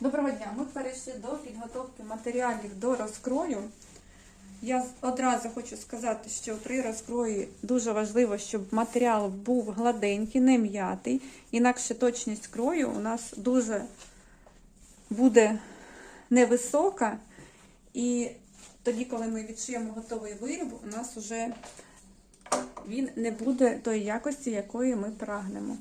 Доброго дня! Ми перейшли до підготовки матеріалів до розкрою. Я одразу хочу сказати, що при розкрої дуже важливо, щоб матеріал був гладенький, не м'ятий, інакше точність крою у нас дуже буде невисока. І тоді, коли ми відшиємо готовий виріб, у нас вже він не буде тої якості, якої ми прагнемо.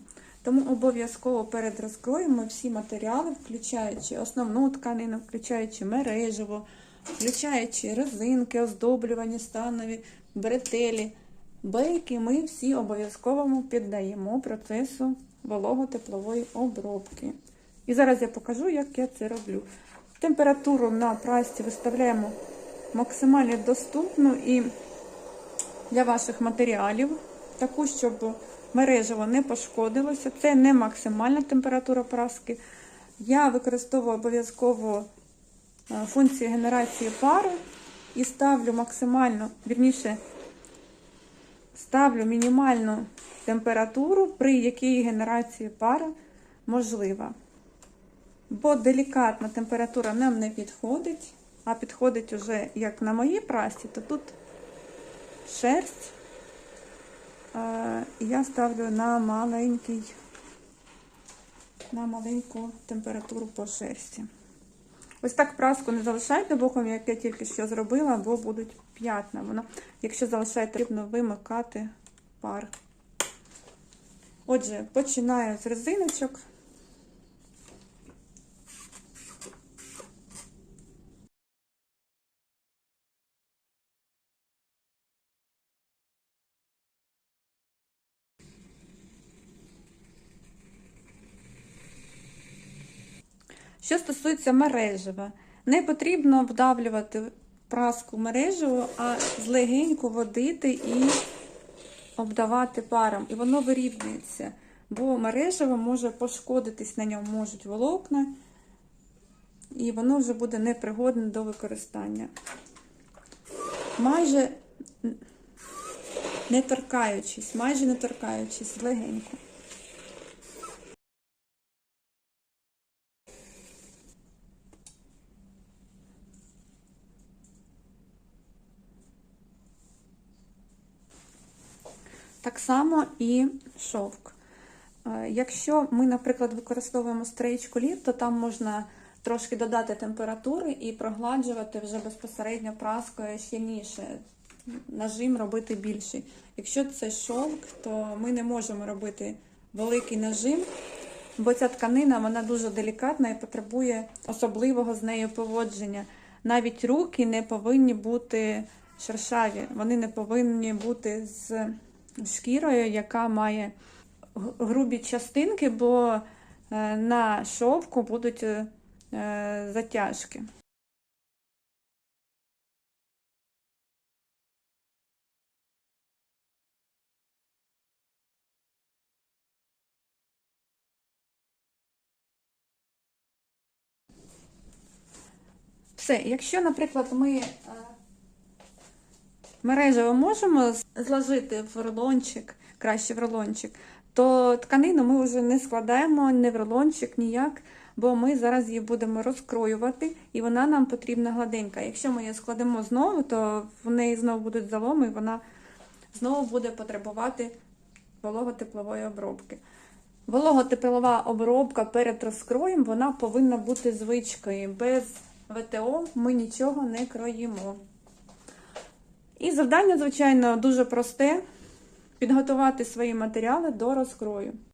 Тому обов'язково перед розкроєм ми всі матеріали, включаючи основну тканину, включаючи мережево, включаючи резинки, оздоблювані, станові, бретелі, бейки, ми всі обов'язково піддаємо процесу вологотеплової обробки. І зараз я покажу, як я це роблю. Температуру на прасці виставляємо максимально доступну і для ваших матеріалів, таку, щоб мережево не пошкодилося. Це не максимальна температура праски. Я використовую обов'язково е, функцію генерації пари і ставлю максимально, вірніше, ставлю мінімальну температуру, при якій генерація пари можлива. Бо делікатна температура нам не підходить, а підходить уже як на моїй прасі, то тут шерсть. Я ставлю на маленький, на маленьку температуру по шерсті. Ось так праску не залишайте боком, як я тільки що зробила, бо будуть п'ятна. Воно, якщо залишаєте, потрібно вимикати пар. Отже, починаю з резиночок. Що стосується мережева, не потрібно вдавлювати праску мережево, а злегенько водити і обдавати паром. І воно вирівнюється. Бо мережево може пошкодитись, на ньому можуть волокна, і воно вже буде непригодне до використання. Майже не торкаючись, майже не торкаючись, легенько. Так само і шовк. Е, Якщо ми, наприклад, використовуємо стрічку лід, то там можна трошки додати температури і прогладжувати вже безпосередньо праскою щільніше, нажим робити більший. Якщо це шовк, то ми не можемо робити великий нажим, бо ця тканина вона дуже делікатна і потребує особливого з нею поводження. Навіть руки не повинні бути шершаві, вони не повинні бути з шкірою, яка має грубі частинки, бо е, на шовку будуть е, затяжки. Все, якщо, наприклад, ми мережево можемо зложити в рулончик, краще в рулончик, то тканину ми вже не складаємо ні в рулончик, ніяк, бо ми зараз її будемо розкроювати, і вона нам потрібна гладенька. Якщо ми її складемо знову, то в неї знову будуть заломи, і вона знову буде потребувати вологотеплової обробки. Вологотеплова обробка перед розкроєм вона повинна бути звичкою. Без ВТО ми нічого не кроїмо. І завдання, звичайно, дуже просте: підготувати свої матеріали до розкрою.